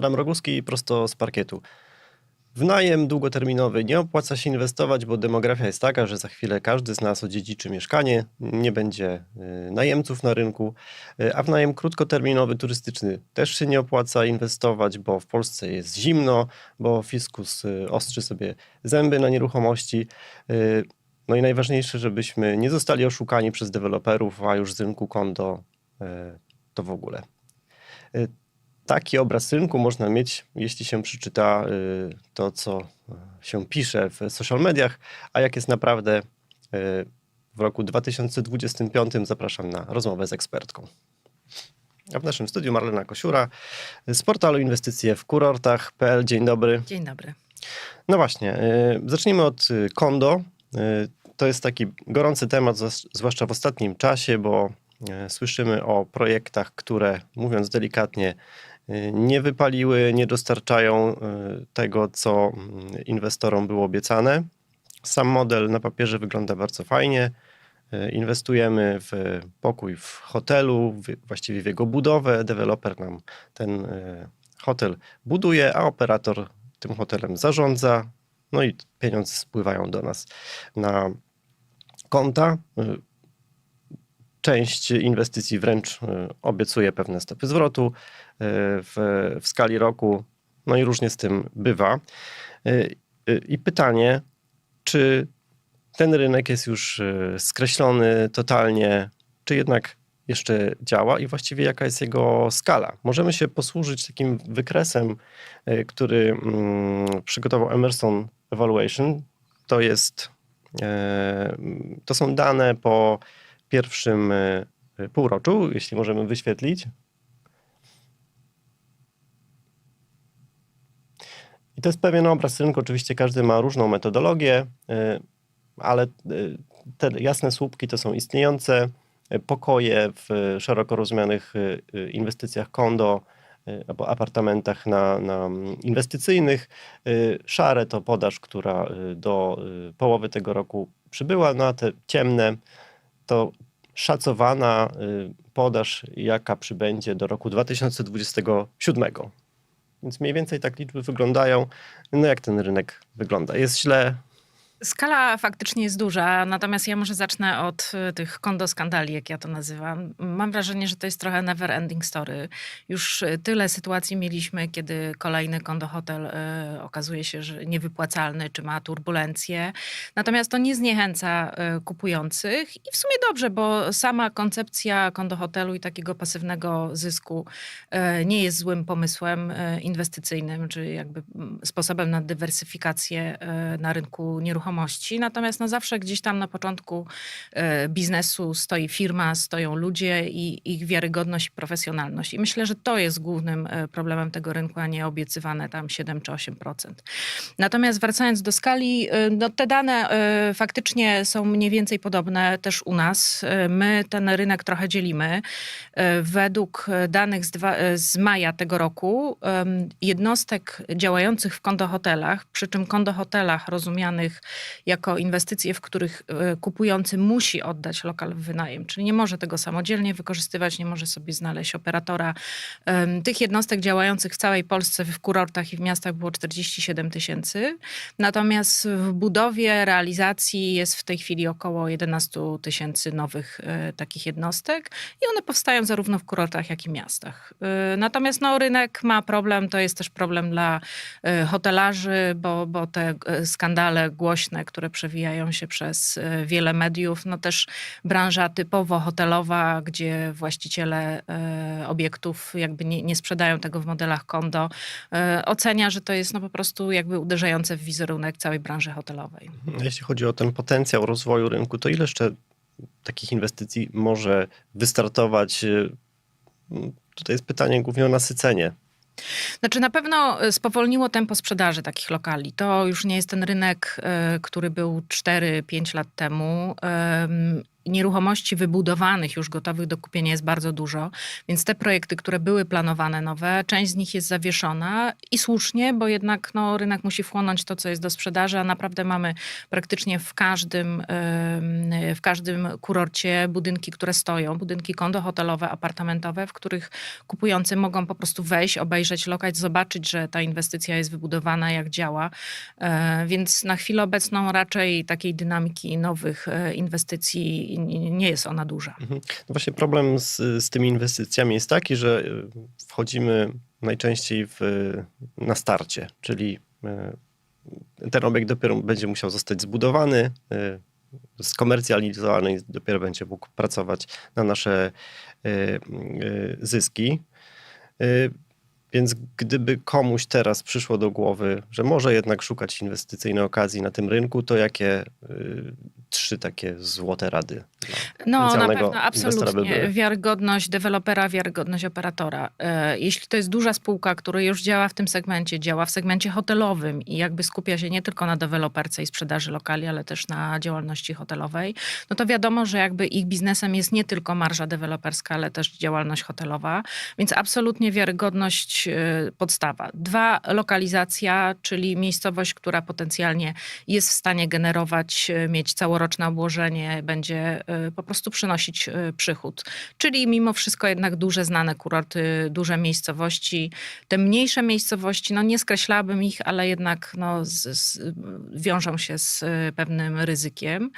Adam Roguski prosto z parkietu. W najem długoterminowy nie opłaca się inwestować, bo demografia jest taka, że za chwilę każdy z nas odziedziczy mieszkanie, nie będzie y, najemców na rynku, y, a w najem krótkoterminowy turystyczny też się nie opłaca inwestować, bo w Polsce jest zimno, bo fiskus y, ostrzy sobie zęby na nieruchomości. No i najważniejsze, żebyśmy nie zostali oszukani przez deweloperów, a już z rynku kondo to w ogóle. Taki obraz rynku można mieć, jeśli się przeczyta y, to, co się pisze w social mediach, a jak jest naprawdę y, w roku 2025, zapraszam na rozmowę z ekspertką. A w naszym studiu Marlena Kosiura z portalu inwestycje w kurortach.pl. Dzień dobry. Dzień dobry. No właśnie, y, zacznijmy od kondo. To jest taki gorący temat, zwłaszcza w ostatnim czasie, bo słyszymy o projektach, które, mówiąc delikatnie, nie wypaliły, nie dostarczają y, tego, co mm, inwestorom było obiecane. Sam model na papierze wygląda bardzo fajnie. Y, Inwestujemy w pokój w hotelu, właściwie w jego budowę. Deweloper nam ten y, hotel buduje, a operator tym hotelem zarządza. No i pieniądze spływają do nas na konta. Część inwestycji wręcz y, obiecuje pewne stopy zwrotu y, w, w skali roku. No i różnie z tym bywa. Y, I pytanie, czy ten rynek jest już skreślony totalnie, czy jednak jeszcze działa i właściwie jaka jest jego skala? Możemy się posłużyć takim wykresem, który mm, przygotował Emerson Evaluation. To jest, e, to są dane po pierwszym e, półroczu, jeśli możemy wyświetlić. I to jest pewien obraz rynku. Oczywiście każdy ma różną metodologię, y, ale te jasne słupki to są istniejące pokoje w szeroko rozumianych inwestycjach kondo albo apartamentach na, na inwestycyjnych. Szare to podaż, która do połowy tego roku przybyła, no a te ciemne to szacowana y, podaż, jaka przybędzie do roku 2027. Więc mniej więcej tak liczby wyglądają. No jak ten rynek wygląda? Jest źle? Skala faktycznie jest duża, natomiast ja może zacznę od y, tych kondoskandali, jak ja to nazywam. Mam wrażenie, że to jest trochę never ending story. Już y, tyle sytuacji mieliśmy, kiedy kolejny kondohotel y, okazuje się, że niewypłacalny, czy ma turbulencje. Natomiast to nie zniechęca y, kupujących i w sumie dobrze, bo sama koncepcja kondohotelu i takiego pasywnego zysku y, nie jest złym pomysłem y, inwestycyjnym, czy jakby mm, sposobem na dywersyfikację y, na rynku nieruchomości. Natomiast no zawsze gdzieś tam na początku y, biznesu stoi firma, stoją ludzie i ich wiarygodność i profesjonalność. I myślę, że to jest głównym y, problemem tego rynku, a nie obiecywane tam 7 czy 8%. Natomiast wracając do skali, y, no te dane faktycznie są mniej więcej podobne też u nas. My ten rynek trochę dzielimy. Według danych z, dwa, z maja tego roku jednostek działających w kondohotelach, przy czym kondohotelach rozumianych jako inwestycje, w których y, kupujący musi oddać lokal w wynajem, czyli nie może tego samodzielnie wykorzystywać, nie może sobie znaleźć operatora. Tych jednostek działających w całej Polsce w kurortach i w miastach było 47 tysięcy. Natomiast w budowie, realizacji jest w tej chwili około 11 tysięcy nowych e, takich jednostek i one powstają zarówno w kurortach, jak i miastach. E, natomiast no, rynek ma problem, to jest też problem dla e, hotelarzy, bo, bo te e, skandale głośne, które przewijają się przez e, wiele mediów, no też branża typowo hotelowa, gdzie właściciele e, obiektów jakby nie, nie sprzedają tego w modelach kondo, e, ocenia, że to jest no po prostu jakby uderzające w wizerunek całej branży hotelowej. Jeśli chodzi o ten potencjał rozwoju rynku, to ile jeszcze takich inwestycji może wystartować? Tutaj jest pytanie głównie o nasycenie. Znaczy na pewno e, spowolniło tempo sprzedaży takich lokali. To już nie jest ten rynek, e, który był 4-5 lat temu. Nieruchomości wybudowanych, już gotowych do kupienia jest bardzo dużo, więc te projekty, które były planowane nowe, część z nich jest zawieszona i słusznie, bo jednak no, rynek musi wchłonąć to, co jest do sprzedaży, a naprawdę mamy praktycznie w każdym w każdym kurorcie budynki, które stoją, budynki kondohotelowe, apartamentowe, w których kupujący mogą po prostu wejść, obejrzeć lokal, zobaczyć, że ta inwestycja jest wybudowana, jak działa. E, Więc na chwilę obecną raczej takiej dynamiki nowych e, inwestycji nie jest ona duża. Mhm. No właśnie problem z, z tymi inwestycjami jest taki, że y, wchodzimy najczęściej w, na starcie, czyli y, ten obiekt dopiero będzie musiał zostać zbudowany, y, skomercjalizowany i dopiero będzie mógł pracować na nasze zyski. Więc gdyby komuś teraz przyszło do głowy, że może jednak szukać inwestycyjnej okazji na tym rynku, to jakie trzy takie złote rady? No, na pewno, by absolutnie. były? Wiarygodność dewelopera, wiarygodność operatora. E, Jeśli to jest duża spółka, która już działa w tym segmencie, działa w segmencie hotelowym i jakby skupia się nie tylko na deweloperce i sprzedaży lokali, ale też na działalności hotelowej, no to wiadomo, że jakby ich biznesem jest nie tylko marża deweloperska, ale też działalność hotelowa, więc absolutnie wiarygodność e, podstawa. Dwa, lokalizacja, czyli miejscowość, która potencjalnie jest w stanie generować, e, mieć całoroczne obłożenie, będzie e, po prostu przynosić e, przychód. Czyli mimo wszystko jednak duże znane kurorty, duże miejscowości. Te mniejsze miejscowości, no nie skreślałabym ich, ale jednak no, z, z, wiążą się z e, pewnym ryzykiem.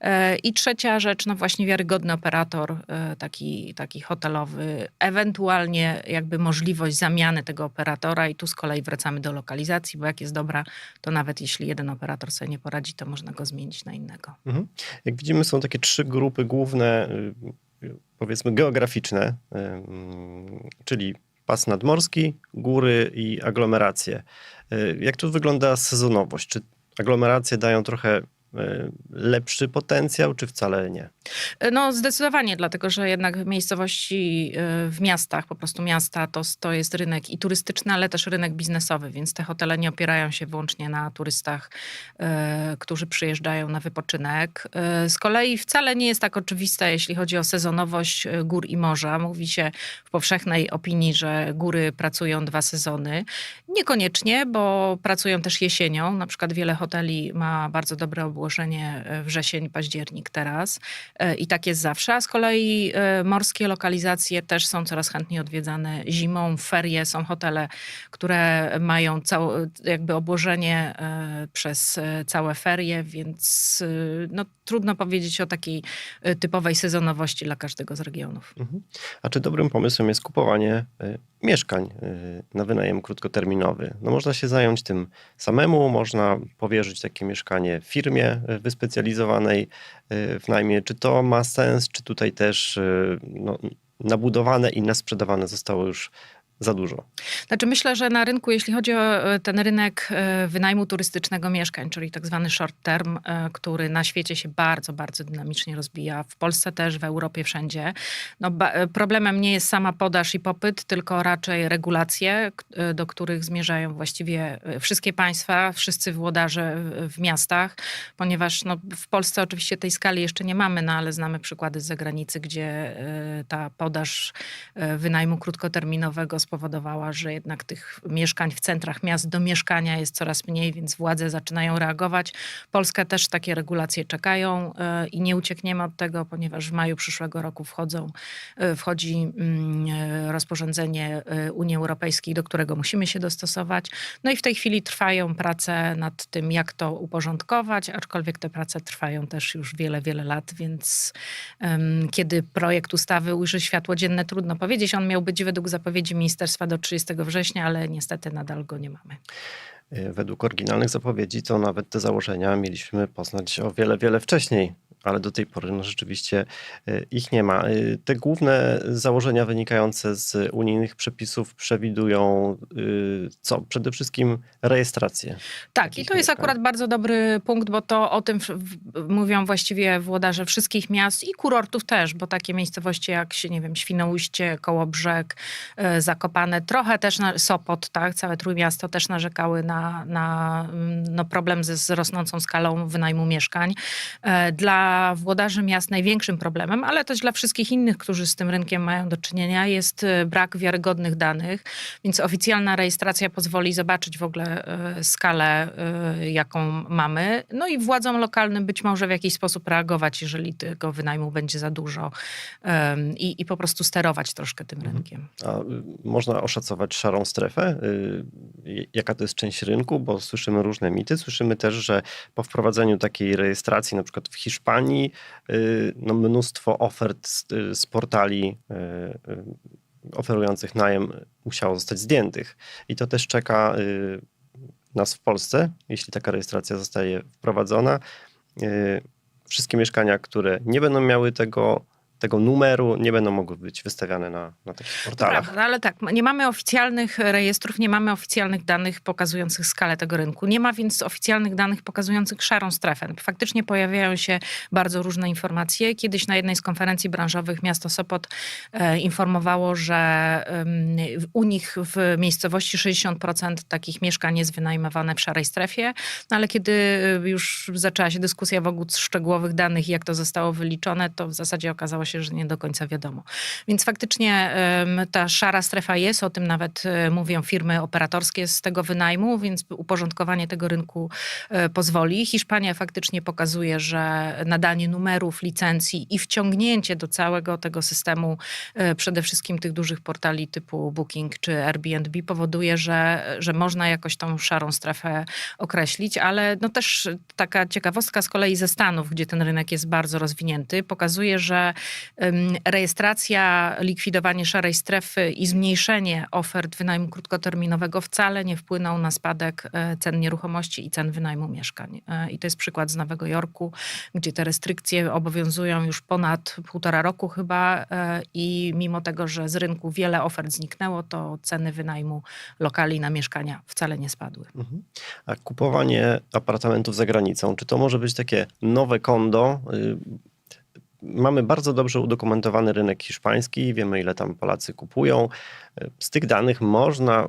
E, I trzecia rzecz, no właśnie wiarygodny operator, taki, taki hotelowy, ewentualnie jakby możliwość zamiany tego operatora i tu z kolei wracamy do lokalizacji, bo jak jest dobra, to nawet jeśli jeden operator sobie nie poradzi, to można go zmienić na innego. Mhm. Jak widzimy, są takie trzy grupy główne, y, powiedzmy geograficzne, y, czyli pas nadmorski, góry i aglomeracje. Y, Jak tu wygląda sezonowość? Czy aglomeracje dają trochę lepszy potencjał, czy wcale nie? No zdecydowanie, dlatego że jednak miejscowości y, w miastach, po prostu miasta, to, to jest rynek i turystyczny, ale też rynek biznesowy, więc te hotele nie opierają się wyłącznie na turystach, y, którzy przyjeżdżają na wypoczynek. Y, Z kolei wcale nie jest tak oczywiste, jeśli chodzi o sezonowość y, gór i morza. Mówi się w powszechnej opinii, że góry pracują dwa sezony. Niekoniecznie, bo pracują też jesienią. Na przykład wiele hoteli ma bardzo dobre obłożenie y, wrzesień, październik teraz. E, I tak jest zawsze. A z kolei e, morskie lokalizacje też są coraz chętniej odwiedzane zimą. Ferie są hotele, które mają jakby obłożenie e, przez e, całe ferie, więc e, no, trudno powiedzieć o takiej e, typowej sezonowości dla każdego z regionów. Mhm. A czy dobrym pomysłem jest kupowanie mieszkań na wynajem krótkoterminowy? No można się zająć tym samemu, można powierzyć takie mieszkanie firmie y, wyspecjalizowanej y, w najmie. Czy to ma sens, czy tutaj też y, no, nabudowane i nasprzedawane zostało już za dużo? Znaczy myślę, że na rynku, jeśli chodzi o e, ten rynek e, wynajmu turystycznego mieszkań, czyli tak zwany short term, e, który na świecie się bardzo, bardzo dynamicznie rozwija, w Polsce też, w Europie wszędzie, no, problemem nie jest sama podaż i popyt, tylko raczej regulacje, do których zmierzają właściwie wszystkie państwa, wszyscy włodarze w- miastach, ponieważ no, w Polsce oczywiście tej skali jeszcze nie mamy, no, ale znamy przykłady z zagranicy, gdzie ta podaż wynajmu krótkoterminowego spowodowała, że jednak tych mieszkań w centrach miast do mieszkania jest coraz mniej, więc władze zaczynają reagować. Polskę też takie regulacje czekają e, i nie uciekniemy od tego, ponieważ w maju przyszłego roku wchodzą, e, wchodzi mm, e, rozporządzenie Unii Europejskiej, do którego musimy się dostosować. No i w tej chwili trwają prace nad tym, jak to uporządkować, aczkolwiek te prace trwają też już wiele, wiele lat, więc kiedy projekt ustawy ujrzy światło dzienne, trudno powiedzieć. On miał być według zapowiedzi ministerstwa do 30 września, ale niestety nadal go nie mamy. Y, Według oryginalnych zapowiedzi to nawet te założenia mieliśmy poznać o wiele, wiele wcześniej, ale do tej pory no, rzeczywiście y, ich nie ma. Y, Te główne założenia wynikające z unijnych przepisów przewidują y, co? Przede wszystkim rejestrację. Tak, i to jest akurat bardzo dobry punkt, bo to o tym mówią właściwie włodarze wszystkich miast i kurortów też, bo takie miejscowości jak, nie wiem, Świnoujście, Kołobrzeg, e, Zakopane, trochę też na, Sopot, tak, całe Trójmiasto też narzekały na, na mm, no, problem ze, z rosnącą skalą wynajmu mieszkań. E, Dla dla włodarzy miast największym problemem, ale też dla wszystkich innych, którzy z tym rynkiem mają do czynienia, jest e, brak wiarygodnych danych, więc oficjalna rejestracja pozwoli zobaczyć w ogóle e, skalę, e, jaką mamy. No i władzom lokalnym być może w jakiś sposób reagować, jeżeli tego wynajmu będzie za dużo i, i po prostu sterować troszkę tym rynkiem. A y, można oszacować szarą strefę? Y, Jaka to jest część rynku? Bo słyszymy różne mity. Słyszymy też, że po wprowadzeniu takiej rejestracji, na przykład w Hiszpanii, y, no mnóstwo ofert z, y, z portali y, oferujących najem musiało zostać zdjętych. I to też czeka nas w Polsce, jeśli taka rejestracja zostaje wprowadzona. Wszystkie mieszkania, które nie będą miały tego, tego numeru, nie będą mogły być wystawiane na, na takich portalach. Prawda, ale tak, nie mamy oficjalnych rejestrów, nie mamy oficjalnych danych pokazujących skalę tego rynku. Nie ma więc oficjalnych danych pokazujących szarą strefę. Faktycznie pojawiają się bardzo różne informacje. Kiedyś na jednej z konferencji branżowych miasto Sopot e, informowało, że em, u nich w miejscowości 60% takich mieszkań jest wynajmowane w szarej strefie, no ale kiedy już zaczęła się dyskusja wokół szczegółowych danych i jak to zostało wyliczone, to w zasadzie okazało się, że nie do końca wiadomo. Więc faktycznie ta szara strefa jest, o tym nawet e, mówią firmy operatorskie z tego wynajmu, więc uporządkowanie tego rynku e, pozwoli. Hiszpania faktycznie pokazuje, że nadanie numerów, licencji i wciągnięcie do całego tego systemu e, przede wszystkim tych dużych portali typu Booking czy Airbnb powoduje, że, że można jakoś tą szarą strefę określić, ale no też taka ciekawostka z kolei ze Stanów, gdzie ten rynek jest bardzo rozwinięty, pokazuje, że rejestracja, likwidowanie szarej strefy i zmniejszenie ofert wynajmu krótkoterminowego wcale nie wpłyną na spadek e, cen nieruchomości i cen wynajmu mieszkań. E, I to jest przykład z Nowego Jorku, gdzie te restrykcje obowiązują już ponad półtora roku chyba e, i mimo tego, że z rynku wiele ofert zniknęło, to ceny wynajmu lokali na mieszkania wcale nie spadły. Mhm. A kupowanie apartamentów za granicą, czy to może być takie nowe kondo? Y, Mamy bardzo dobrze udokumentowany rynek hiszpański, wiemy ile tam Polacy kupują. Y, Z tych danych można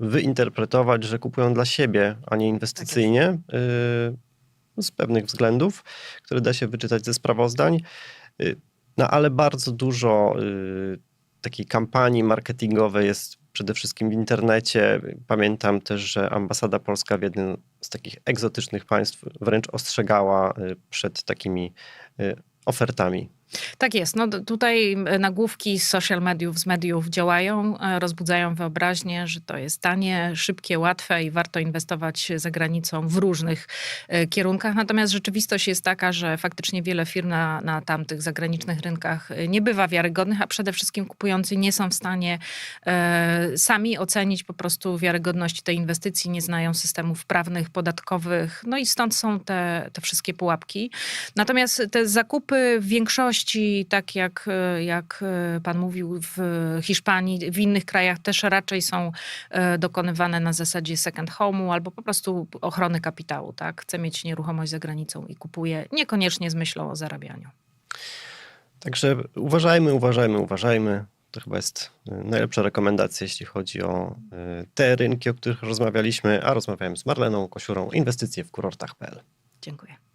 wyinterpretować, że kupują dla siebie, a nie inwestycyjnie, y, z pewnych względów, które da się wyczytać ze sprawozdań. Y, No ale bardzo dużo takiej kampanii marketingowej jest przede wszystkim w internecie. Pamiętam też, że ambasada polska w jednym z takich egzotycznych państw wręcz ostrzegała przed takimi ofertami. Tak jest. No, tutaj nagłówki z social mediów, z mediów działają, e, rozbudzają wyobraźnię, że to jest tanie, szybkie, łatwe i warto inwestować za granicą w różnych e, kierunkach. Natomiast rzeczywistość jest taka, że faktycznie wiele firm na, na tamtych zagranicznych rynkach e, nie bywa wiarygodnych, a przede wszystkim kupujący nie są w stanie e, sami ocenić po prostu wiarygodności tej inwestycji, nie znają systemów prawnych, podatkowych, no i stąd są te, te wszystkie pułapki. Natomiast te zakupy w większości, tak jak, e, jak e, pan mówił, w Hiszpanii, w innych krajach też raczej są e, dokonywane na zasadzie second home'u albo po prostu ochrony kapitału. Tak? Chcę mieć nieruchomość za granicą i kupuję, niekoniecznie z myślą o zarabianiu. Także uważajmy, uważajmy, uważajmy. To chyba jest najlepsza rekomendacja, jeśli chodzi o te rynki, o których rozmawialiśmy, a rozmawiałem z Marleną Kosiurą, inwestycje w kurortach.pl. Dziękuję.